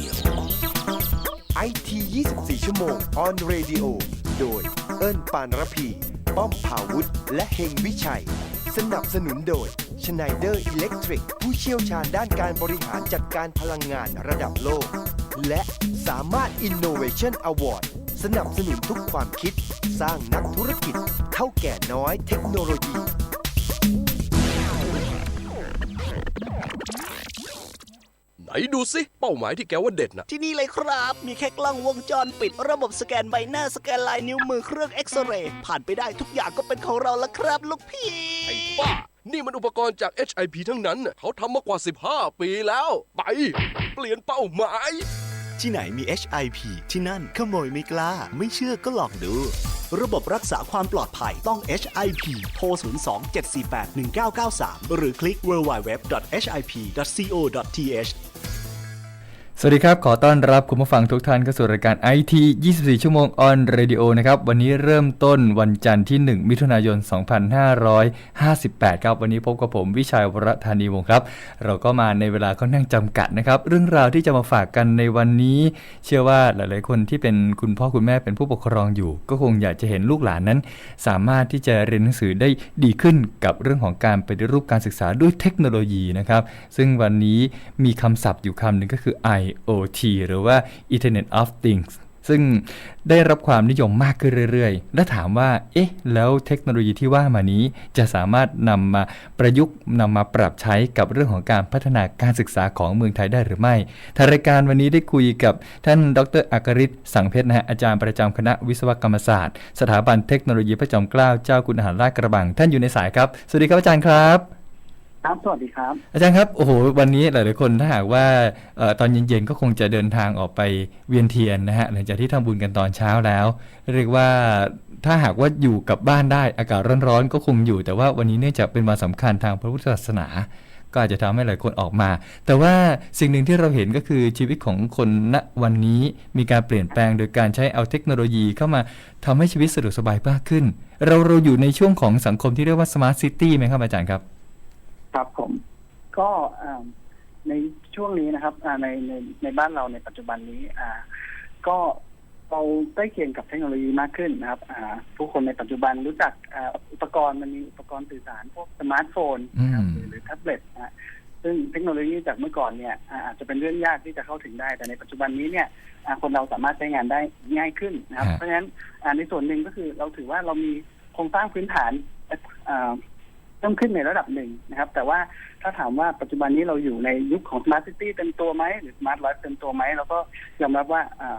ขียวไอที24 ชั่วโมง on radio โดย เอิ้นปานระพี ป้อมภาวุธ และเฮงวิชัย สนับสนุนโดย Schneider Electric ผู้เชี่ยวชาญด้านการบริหารจัดการพลังงานระดับโลก และสามารถ Innovation Award สนับสนุนทุกความคิด สร้างนักธุรกิจ เท่าแก่น้อยเทคโนโลยี ไหนดูสิเป้าหมายที่แกว่าเด็ดน่ะที่นี่เลยครับ มีแค่กล้องวงจรปิด ระบบสแกนใบหน้าสแกนลายนิ้วมือเครื่องเอ็กซเรย์ผ่านไปได้ทุกอย่างก็เป็นของเราแล้วครับ ลูกพี่ไอ้บ้า นี่มันอุปกรณ์จาก HIP ทั้งนั้นน่ะเขาทำมากว่า 15 ปีแล้ว ไป เปลี่ยนเป้าหมาย ที่ไหนมี HIP ที่นั่นขโมยไม่กล้า ไม่เชื่อก็ลองดู ระบบรักษาความปลอดภัยต้อง HIP โทร 02-748-1993 หรือคลิก www.hip.co.th สวัสดีครับ ขอต้อนรับคุณผู้ฟังทุกท่านเข้าสู่รายการ IT 24 ชั่วโมง on radio นะครับ วันนี้เริ่มต้นวันจันทร์ที่ 1 มิถุนายน 2558 ครับ วันนี้พบกับผมวิชัยวรธานีวงศ์ครับ เราก็มาในเวลาค่อนข้างจำกัดนะครับ เรื่องราวที่จะมาฝากกันในวันนี้ เชื่อว่าหลาย ๆ คนที่เป็นคุณพ่อคุณแม่เป็นผู้ปกครองอยู่ ก็คงอยากจะเห็นลูกหลานนั้น สามารถที่จะเรียนหนังสือได้ดีขึ้นกับเรื่องของการปฏิรูปการศึกษาด้วยเทคโนโลยีนะครับ ซึ่งวันนี้มีคำศัพท์อยู่คำหนึ่งก็คือ IoT หรือว่า Internet of Things ซึ่งได้รับความนิยมมากขึ้นเรื่อยๆ และถามว่า เอ๊ะ แล้วเทคโนโลยีที่ว่ามานี้จะสามารถนำมาประยุกต์นำมาปรับใช้กับเรื่องของการพัฒนาการศึกษาของเมืองไทยได้หรือไม่ ทางรายการวันนี้ได้คุยกับท่านดรอักริศสังเพชรนะฮะอาจารย์ประจำคณะวิศวกรรมศาสตร์ สถาบันเทคโนโลยีพระจอมเกล้าเจ้าคุณทหารราชกระบัง ท่านอยู่ในสายครับ สวัสดีครับอาจารย์ครับ ครับ สวัสดีครับ อาจารย์ครับ โอ้โห วันนี้หลายๆคนถ้าหากว่าออตอนเย็นๆ ก็คงจะเดินทางออกไปเวียนเทียนนะฮะ หลังจากที่ทำบุญกันตอนเช้าแล้ว เรียกว่าถ้าหากว่าอยู่กับบ้านได้อากาศร้อนๆ ก็คงอยู่ แต่ว่าวันนี้เนื่องจากเป็นวันสำคัญทางพระพุทธศาสนา ก็อาจจะทำให้หลายคนออกมา แต่ว่าสิ่งหนึ่งที่เราเห็นก็คือชีวิตของคนณวันนี้มีการเปลี่ยนแปลงโดยการใช้เอาเทคโนโลยีเข้ามาทำให้ชีวิตสะดวกสบายมากขึ้น เราเราอยู่ในช่วงของสังคมที่เรียกว่า smart city ไหมครับอาจารย์ครับ ครับผม ก็อ่าในช่วงนี้นะครับอ่าในในในบ้านเราในปัจจุบันนี้ อ่า ก็เราใกล้เคียงกับเทคโนโลยีมากขึ้นนะครับอ่าผู้คนในปัจจุบันรู้จักอ่าอุปกรณ์มันมีอุปกรณ์สื่อสารพวกสมาร์ทโฟนนะครับอืมหรือหรือแท็บเล็ตนะฮะซึ่งเทคโนโลยีจากเมื่อก่อนเนี่ยอ่าอาจจะเป็นเรื่องยากที่จะเข้าถึงได้ แต่ในปัจจุบันนี้เนี่ยอ่าคนเราสามารถใช้งานได้ง่ายขึ้นนะครับฮะเพราะฉะนั้นอ่าในส่วนหนึ่งก็คือเราถือว่าเรามีโครงสร้างพื้นฐานอ่า เพิ่มขึ้นในระดับหนึ่งนะครับ แต่ว่าถ้าถามว่าปัจจุบันนี้เราอยู่ในยุคของ Smart City เต็มตัวไหมหรือ Smart Life เต็มตัวไหมเราก็ยอมรับว่าอ่า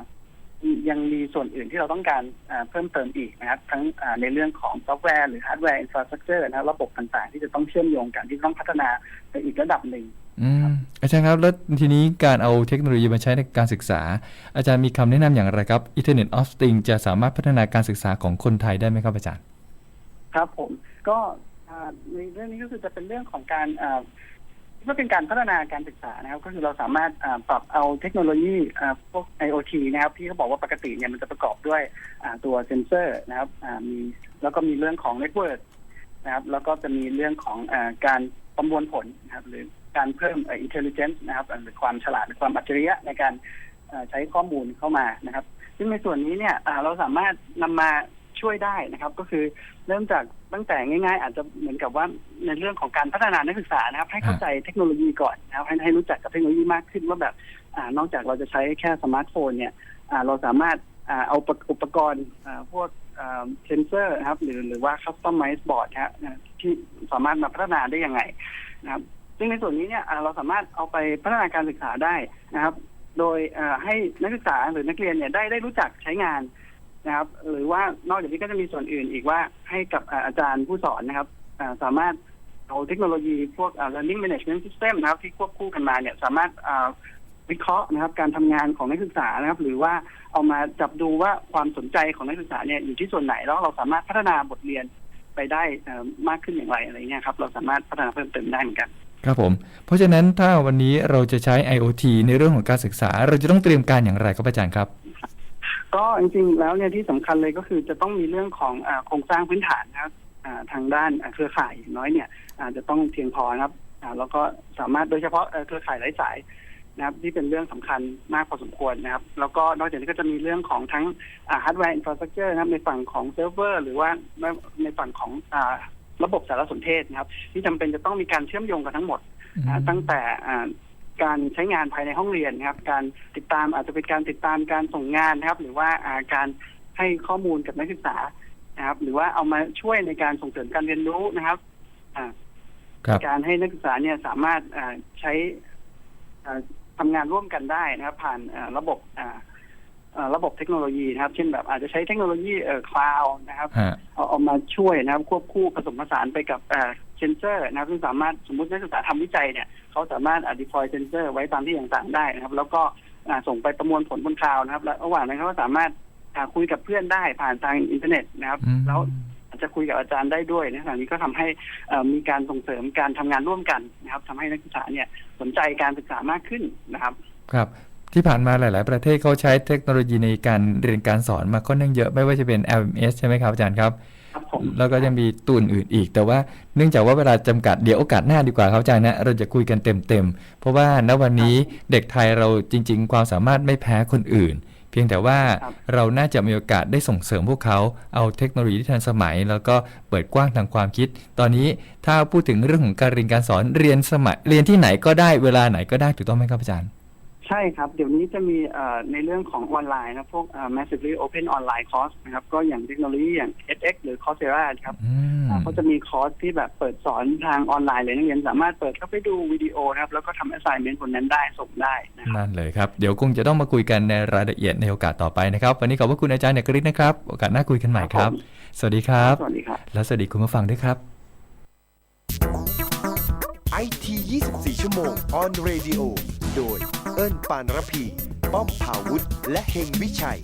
ยังมีส่วนอื่นที่เราต้องการอ่าเพิ่มเติมอีกนะครับ ทั้งอ่าในเรื่องของซอฟต์แวร์หรือฮาร์ดแวร์อินฟราสตรักเจอร์นะครับระบบต่างๆ ที่จะต้องเชื่อมโยงกันที่ต้องพัฒนาไปอีกระดับหนึ่งอืมอาจารย์ครับ แล้วทีนี้การเอาเทคโนโลยีมาใช้ในการศึกษา อาจารย์มีคำแนะนำอย่างไรครับ Internet of Things จะสามารถพัฒนาการศึกษาของคนไทยได้ไหมครับอาจารย์ ครับผมก็อ่า ในเรื่องนี้ก็คือจะเป็นเรื่องของการอ่าก็เป็นการพัฒนาการศึกษานะครับ ก็คือเราสามารถปรับเอาเทคโนโลยีพวก IoT นะครับที่เขาบอกว่าปกติเนี่ยมันจะประกอบด้วยตัวเซนเซอร์นะครับมีแล้วก็มีเรื่องของเน็ตเวิร์กนะครับ แล้วก็จะมีเรื่องของอการประมวลผลนะครับ หรือการเพิ่มอินเทลเจนซ์นะครับหรือความฉลาดหรือความอัจฉริยะในการใช้ข้อมูลเข้ามานะครับ ซึ่งในส่วนนี้เนี่ยเราสามารถนำมาช่วยได้นะครับ ก็คือเริ่มจาก ตั้งแต่ง่าย ๆ อาจจะเหมือนกับว่าในเรื่องของการพัฒนานักศึกษานะครับ ให้เข้าใจเทคโนโลยีก่อนนะครับให้ให้รู้จักกับเทคโนโลยีมากขึ้นว่าแบบอานอกจากเราจะใช้แค่สมาร์ทโฟนเนี่ยอ่าเราสามารถอ่าเอาอุปอุปกรณ์อ่าพวกเซนเซอร์นะครับหรือหรือว่าคัสตอมไมซ์บอร์ดที่สามารถมาพัฒนาได้ยังไงนะครับซึ่งในส่วนนี้เนี่ยอ่าเราสามารถเอาไปพัฒนาการศึกษาได้นะครับ โดยอ่าให้นักศึกษาหรือนักเรียนเนี่ยได้ได้รู้จักใช้งาน นะครับ หรือว่านอกจากนี้ก็จะมีส่วนอื่นอีกว่าให้กับอาจารย์ผู้สอนนะครับสามารถเอาเทคโนโลยีพวก learning management system นะครับ ที่ควบคู่กันมาเนี่ยสามารถวิเคราะห์นะครับ การทำงานของนักศึกษานะครับ หรือว่าเอามาจับดูว่าความสนใจของนักศึกษาเนี่ยอยู่ที่ส่วนไหนแล้วเราสามารถพัฒนาบทเรียนไปได้มากขึ้นอย่างไรอะไรเงี้ยครับ เราสามารถพัฒนาเพิ่มเติมได้เหมือนกันครับผม เพราะฉะนั้นถ้าวันนี้เราจะใช้ IoT ในเรื่องของการศึกษา เราจะต้องเตรียมการอย่างไรครับอาจารย์ครับ ก็จริงๆแล้วเนี่ยที่สำคัญเลยก็คือจะต้องมีเรื่องของอาโครงสร้างพื้นฐานนะครับอ่าทางด้านอ่าเครือข่ายอย่างน้อยเนี่ยอาจจะต้องเพียงพอนะครับอ่าแล้วก็สามารถโดยเฉพาะเอ่อเครือข่ายไร้สายนะครับที่เป็นเรื่องสำคัญมากพอสมควรนะครับ แล้วก็นอกจากนี้ก็จะมีเรื่องของทั้งฮาร์ดแวร์อินฟราสตรักเจอร์นะครับ ในฝั่งของเซิร์ฟเวอร์ หรือว่าในฝั่งของอาระบบสารสนเทศนะครับ ที่จำเป็นจะต้องมีการเชื่อมโยงกันทั้งหมดอ่าตั้งแต่อ่า การใช้งานภายในห้องเรียนนะครับ การติดตามอาจจะเป็นการติดตามการส่งงานนะครับ หรือว่าอ่าการให้ข้อมูลกับนักศึกษานะครับ หรือว่าเอามาช่วยในการส่งเสริมการเรียนรู้นะครับอ่าครับการให้นักศึกษาเนี่ยสามารถอ่าใช้อ่าทำงานร่วมกันได้นะครับ ผ่านอ่าระบบอ่าอ่าระบบเทคโนโลยีนะครับ เช่นแบบอาจจะใช้เทคโนโลยีเอ่อคลาวนะครับฮะเอาเอามาช่วยนะครับ ควบคู่ผสมผสานไปกับ เซนเซอร์นะครับซึ่งสามารถสมมตินักศึกษาทำวิจัยเนี่ยเขาสามารถอ deploy เซนเซอร์ไว้ตามที่ต่างๆได้นะครับ แล้วก็อ่าส่งไปประมวลผลบนคลาวด์นะครับ แล้วระหว่างนั้นเขาก็สามารถอ่าคุยกับเพื่อนได้ผ่านทางอินเทอร์เน็ตนะครับอืมแล้วอาจจะคุยกับอาจารย์ได้ด้วยนะครับอันนี้ก็ทำให้เอ่อมีการส่งเสริมการทำงานร่วมกันนะครับทำให้นักศึกษาเนี่ยสนใจการศึกษามากขึ้นนะครับ ครับที่ผ่านมาหลาย ๆ ประเทศเขาใช้เทคโนโลยีในการเรียนการสอนมาค่อนข้างเยอะไม่ว่าจะเป็น LMS ใช่ไหมครับอาจารย์ครับครับผม แล้วก็ยังมีตัวอื่นๆอีก แต่ว่าเนื่องจากว่าเวลาจำกัดเดี๋ยวโอกาสหน้าดีกว่าครับอาจารย์นะ เราจะคุยกันเต็มๆ เพราะว่าณวันนี้เด็กไทยเราจริง ๆ ความสามารถไม่แพ้คนอื่น เพียงแต่ว่าครับเราน่าจะมีโอกาสได้ส่งเสริมพวกเขาเอาเทคโนโลยีที่ทันสมัย แล้วก็เปิดกว้างทางความคิด ตอนนี้ถ้าพูดถึงเรื่องของการเรียนการสอนเรียนสมัยเรียนที่ไหนก็ได้เวลาไหนก็ได้ถูกต้องไหมครับอาจารย์ ใช่ครับ เดี๋ยวนี้จะมีเอ่อในเรื่องของออนไลน์นะ พวกเอ่อ massively open online course นะครับ ก็อย่างเทคโนโลยีอย่าง edX หรือ Coursera ครับอืมอ่าเขาจะมีคอร์สที่แบบเปิดสอนทางออนไลน์เลยนักเรียนสามารถเปิดเข้าไปดูวิดีโอนะครับ แล้วก็ทำ assignment บนนั้นได้ส่งได้นะครับนั่นเลยครับ เดี๋ยวคงจะต้องมาคุยกันในรายละเอียดในโอกาสต่อไปนะครับ วันนี้ขอบพระคุณอาจารย์เอกฤทธิ์นะครับ โอกาสหน้าคุยกันใหม่ครับ สวัสดีครับ สวัสดีครับ และสวัสดีคุณผู้ฟังด้วยครับไอที24 ชั่วโมง on radio โดย เอิ้นปานระพี ป้อมภาวุธ และเฮงวิชัย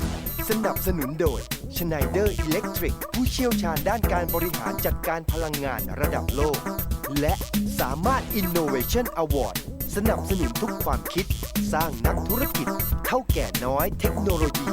สนับสนุนโดย Schneider Electric ผู้เชี่ยวชาญด้านการบริหารจัดการพลังงานระดับโลก และสามารถ Innovation Award สนับสนุนทุกความคิด สร้างนักธุรกิจ เท่าแก่น้อยเทคโนโลยี